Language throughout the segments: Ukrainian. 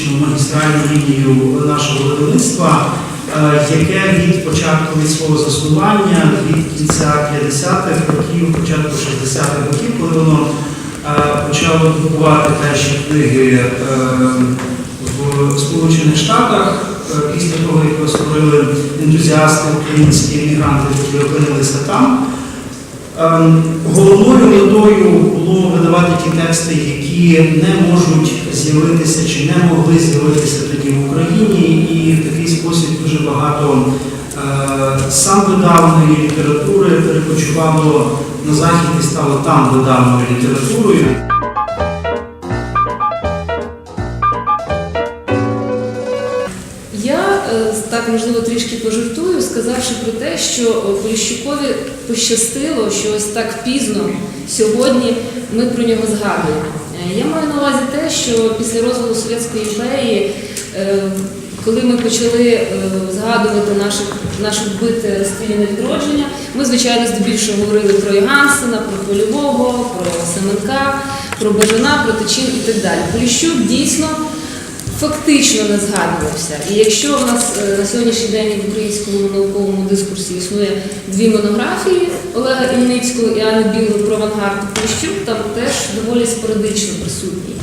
фактично магістральну лінію нашого видавництва, е, яке від початку від свого заснування, від кінця 50-х років, початку 60-х років, коли воно е, почало друкувати перші книги е, в Сполучених Штатах, після того, як створили ентузіасти, українські емігранти, які опинилися там. Ем, Головною метою було видавати ті тексти, які не можуть з'явитися чи не могли з'явитися тоді в Україні, і в такий спосіб дуже багато е, сам видавної літератури перекочувало на захід і стало там видавною літературою. Так можливо трішки пожартую, сказавши про те, що е, Поліщукові пощастило, що ось так пізно сьогодні ми про нього згадуємо. Е, Я маю на увазі те, що після розвалу Совєтської імперії, е, коли ми почали згадувати наших наших вбите стилі відродження, ми, звичайно, здебільшого говорили про Ігансена, про Польового, про Семенка, про Бажана, про Течин і так далі. Поліщук дійсно фактично не згадувався. І якщо в нас е, на сьогоднішній день в українському науковому дискурсі існує дві монографії Олега Ільницького і Анни Білої про авангард, то там теж доволі спорадично присутній.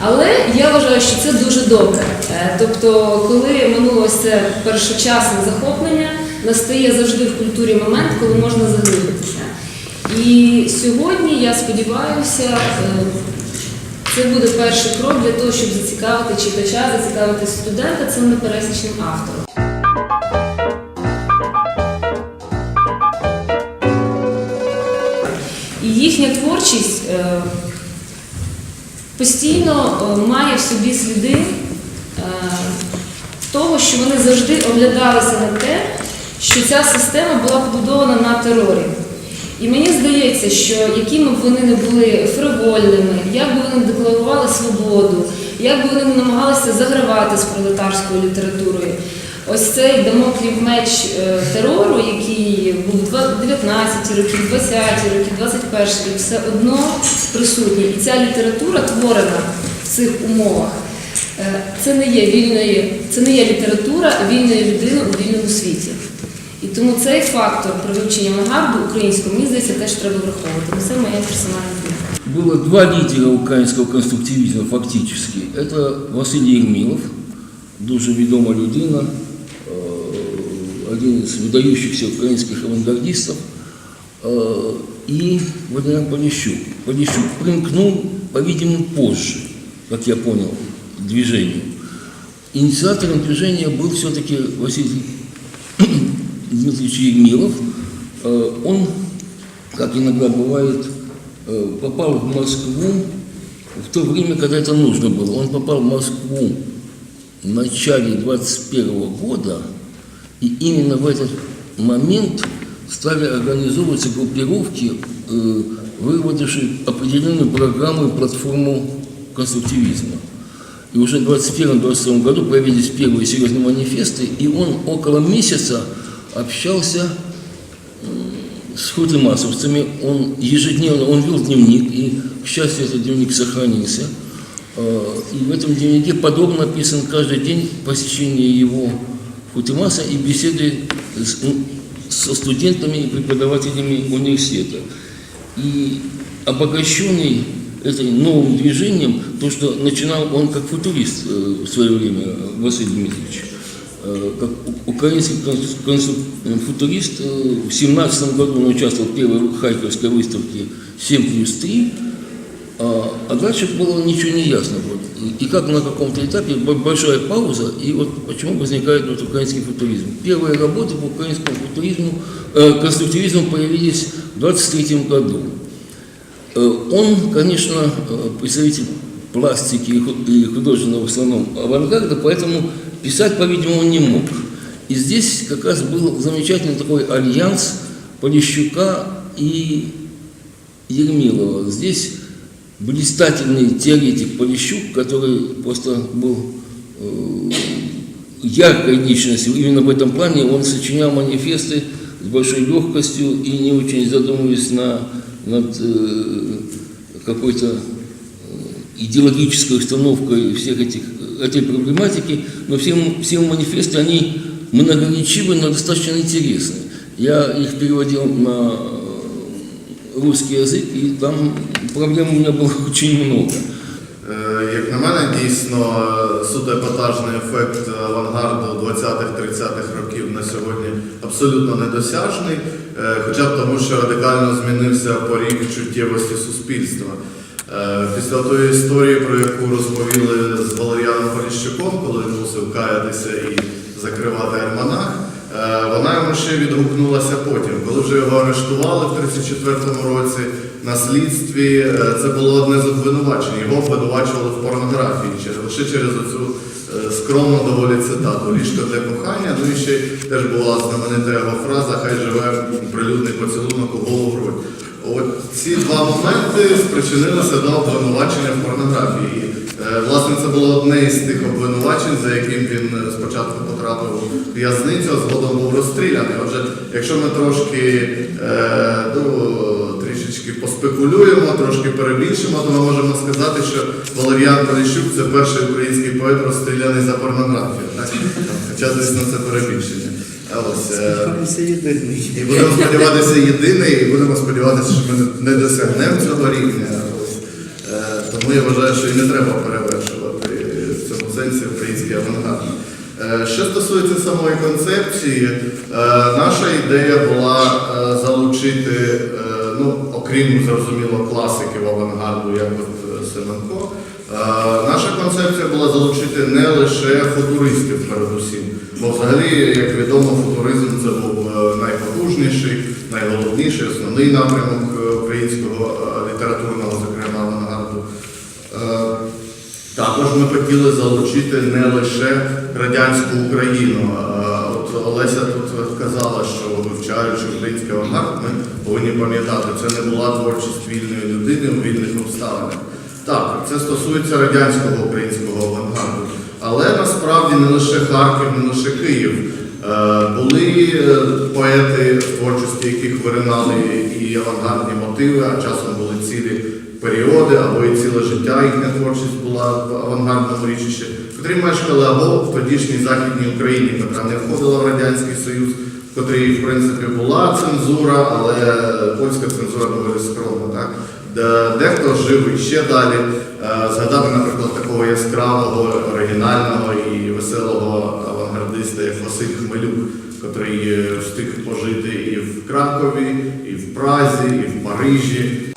Але я вважаю, що це дуже добре. Е, Тобто, коли минуло ось це першочасне захоплення, настає завжди в культурі момент, коли можна заглибитися. І сьогодні я сподіваюся. Це буде перший крок для того, щоб зацікавити читача, зацікавити студента цим непересічним автором. І їхня творчість е, постійно е, має в собі сліди е, того, що вони завжди оглядалися на те, що ця система була побудована на терорі. І мені здається, що якими б вони не були фривольними, як би вони декларували свободу, як би вони намагалися загравати з пролетарською літературою, ось цей дамоклів меч е, терору, який був в 19 роки, 20 роки, 21 рік, все одно присутній. І ця література творена в цих умовах. Е, Це не є вільною, це не є література вільної людини у вільному світі. І тому цей фактор при вивченні авангарду українського, мені здається, теж треба враховувати. Ну, Це моя персональна думка. Было два лидера украинского конструктивизма фактически. Это Василий Ермилов, дуже відома людина, э, один из выдающихся украинских авангардистов, э, и Владимир Полищук. Полищук примкнул, по-видимому, позже, как я понял, к движению. Инициатором движения был все-таки Василий Дмитриевич Ермилов. Э, Он, как иногда бывает, э, попал в Москву в то время, когда это нужно было. Он попал в Москву в начале 21 года, и именно в этот момент стали организовываться группировки, э, выработавшие определенную программу и платформу конструктивизма. И уже в 21-22 году появились первые серьезные манифесты, и он около месяца общался с хутимасовцами. Он ежедневно, он вел дневник, и, к счастью, этот дневник сохранился. Э, И в этом дневнике подробно описан каждый день посещение его Хутимаса и беседы с- со студентами и преподавателями университета. И обогащенный этим новым движением, то, что начинал он как футурист э, в свое время, Василий Дмитриевич, как у- украинский э, футурист, э, в 17 году он участвовал в первой Харьковской выставке 7 плюс 3, а, а дальше было ничего не ясно. Вот. И, как на каком-то этапе бо- большая пауза, и вот почему возникает вот украинский футуризм. Первые работы по украинскому футуризму, э, конструктивизму появились в 23 году. Э, Он, конечно, э, представитель пластики и ху- и художественного в основном авангарда, поэтому писать, по-видимому, не мог. И здесь как раз был замечательный такой альянс Полищука и Ермилова. Здесь блистательный теоретик Полищук, который просто был э, яркой личностью. Именно в этом плане он сочинял манифесты с большой легкостью и не очень задумываясь на, над э, какой-то идеологической установкой всех этих, этой проблематики, но все, м- все манифесты, они многоречивы, но достаточно интересны. Я их переводил на э, русский язык, и там проблем у меня было очень много. Е, Як на мене, дійсно е, суто епатажний ефект авангарду 20-30-х років на сьогодні абсолютно недосяжний, е, хоча б тому, що радикально змінився поріг чуттєвості суспільства. Е, Після тої історії, про яку розповіли з Валеріаном Поліщуком, коли він мусив каятися і закривати альманах, е, вона йому ще відгукнулася потім. Коли вже його арештували в 34-му році на слідстві, е, це було одне з обвинувачень. Його обвинувачували в порнографії лише через оцю скромну доволі цитату Ліжко для кохання. Ну і ще теж була знаменита його фраза Хай живе прилюдний поцілунок у голову в рот. От ці два моменти спричинилися до обвинувачення в порнографії. Е, Власне, це було одне із тих обвинувачень, за яким він спочатку потрапив у в'язницю, а згодом був розстріляний. Отже, якщо ми трошки е, ну, трішечки поспекулюємо, трошки перебільшимо, то ми можемо сказати, що Валеріан Поліщук це перший український поет розстріляний за порнографію. Так? Хоча, звісно, це перебільшення. Ось, е, і будемо сподіватися єдиний, і будемо сподіватися, що ми не- не досягнемо цього рівня. Ось. Е, Тому я вважаю, що і не треба перевершувати в цьому сенсі український авангард. Е, Що стосується самої концепції, е, наша ідея була залучити, ну, окрім зрозуміло класиків авангарду, як от Семенко, наша концепція була залучити не лише футуристів передусім. Бо взагалі, як відомо, футуризм це був е, найпотужніший, найголовніший, основний напрямок е, українського е, літературного, зокрема авангарду. Також ми хотіли залучити не лише радянську Україну. От Олеся тут казала, що вивчаючи український авангард, ми повинні пам'ятати, це не була творчість вільної людини у вільних обставинах. Так, це стосується радянського українського авангарду. Але насправді не лише Харків, не лише Київ. Е, Були е, поети, творчості яких виринали і авангардні мотиви, а часом були цілі періоди або і ціле життя їхня творчість була в авангардному річищі, котрі мешкали або в тодішній Західній Україні, яка не входила в Радянський Союз, в котрій, в принципі, була цензура, але польська цензура доволі скромна. Дехто жив іще далі. Е, Згадати, наприклад, яскравого, оригінального і веселого авангардиста, як Хмелюк, котрий е, встиг пожити і в Кракові, і в Празі, і в Парижі.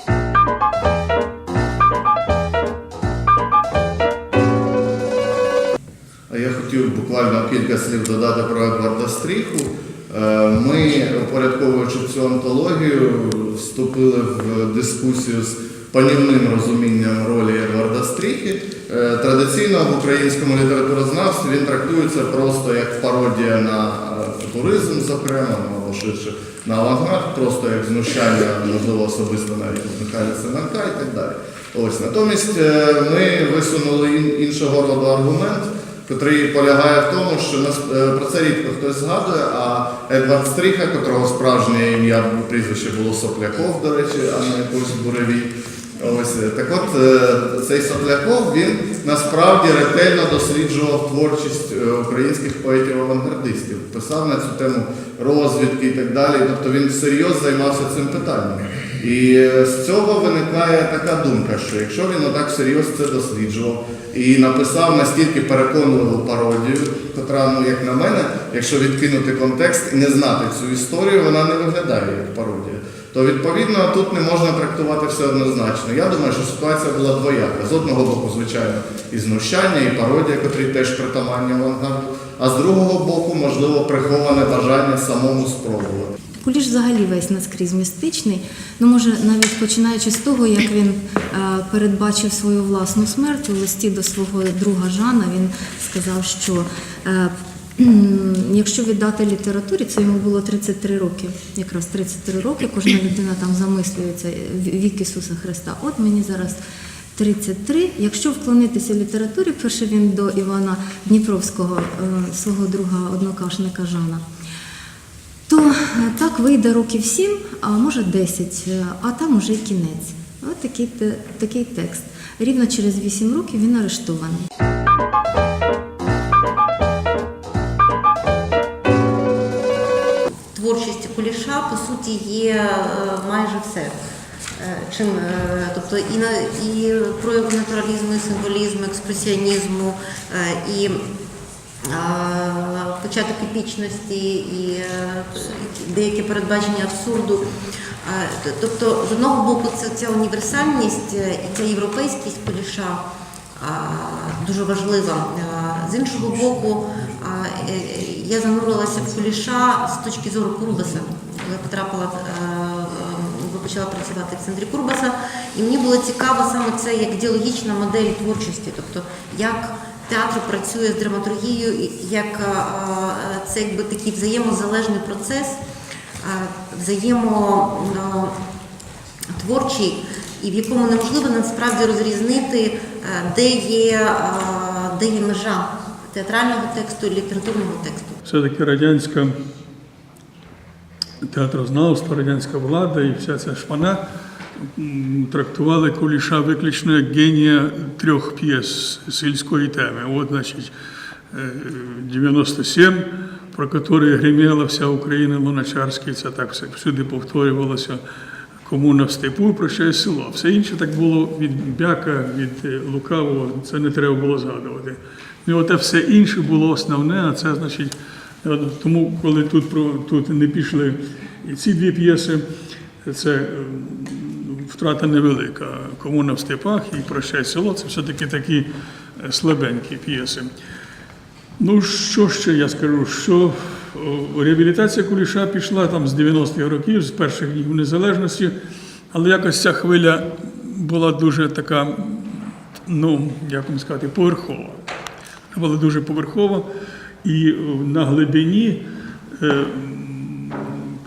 А Я хотів буквально кілька слів додати про Едварда Стріху. Е, Ми, упорядковуючи цю антологію, вступили в дискусію з панівним розумінням ролі Едварда Стріхи. Е, Традиційно в українському літературознавстві він трактується просто як пародія на е, футуризм, зокрема, ну, або швидше на авангард, просто як знущання, можливо, особисто навіть Михайла Семенка і так далі. Ось натомість е, ми висунули іншого роду аргумент, котрий полягає в тому, що нас про це рідко хтось згадує, а Едвард Стріха, котрого справжнє ім'я прізвище було Сопляков, до речі, а не якось Буревій. Ось е, так от е, цей Сопляков він насправді ретельно досліджував творчість е, українських поетів-авангардистів, писав на цю тему розвідки і так далі. Тобто він всерйоз займався цим питанням. І з цього виникає така думка, що якщо він отак всерйоз це досліджував і написав настільки переконливу пародію, котра, ну як на мене, якщо відкинути контекст і не знати цю історію, вона не виглядає як пародія. То відповідно тут не можна трактувати все однозначно. Я думаю, що ситуація була двояка. З одного боку, звичайно, і знущання, і пародія, котрі теж притаманні авангарду, а з другого боку, можливо, приховане бажання самому спробувати. Куліш взагалі весь наскрізь містичний. Ну, може, навіть починаючи з того, як він е, передбачив свою власну смерть у листі до свого друга Жана, він сказав, що е, якщо віддати літературі, це йому було 33 роки, якраз 33 роки, кожна людина там замислюється вік Ісуса Христа. От мені зараз 33. Якщо вклонитися літературі, перше він до Івана Дніпровського, е, свого друга однокашника Жана. То е, так вийде років 7, а може 10, е, а там уже й кінець. Ось такий, такий текст. Рівно через 8 років він арештований. По суті є е, майже все. Е, Чим, е, тобто і, на, і прояви натуралізму, і символізму, експресіонізму, і початок епічності, і деякі передбачення абсурду. Тобто, з одного боку, це ця універсальність і ця європейськість Куліша а, дуже важлива. З іншого боку, я занурилася в Куліша з точки зору Курбаса. Коли потрапила, е, е, почала працювати в центрі Курбаса, і мені було цікаво саме це як діалогічна модель творчості, тобто як театр працює з драматургією, як е, це якби такий взаємозалежний процес, е, взаємо. е, творчий, і в якому неможливо насправді розрізнити, де є, де є межа театрального тексту і літературного тексту. все-таки радянська театрознавство, радянська влада і вся ця шпана трактували Куліша виключно як генія трьох п'єс сільської теми. От, значить, е, 97, про який гриміла вся Україна Луначарський, це так все всюди повторювалося. Комуна в степу, прощає село. Все інше так було від Бяка, від е, Лукавого, це не треба було згадувати. І оте все інше було основне, а це значить, е, тому коли тут, тут не пішли і ці дві п'єси, це е, втрата невелика. Комуна в степах і прощай село це все-таки такі е, слабенькі п'єси. Ну, що ще я скажу? Що реабілітація Куліша пішла там з 90-х років, з перших днів незалежності, але якось ця хвиля була дуже така, ну, як вам сказати, поверхова. Була дуже поверхова, і на глибині е,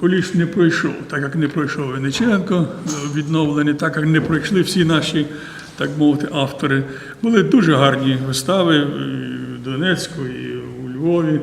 Поліш не пройшов, так як не пройшов Вениченко, е, відновлений, так як не пройшли всі наші, так мовити, автори. Були дуже гарні вистави і в Донецьку, і у Львові.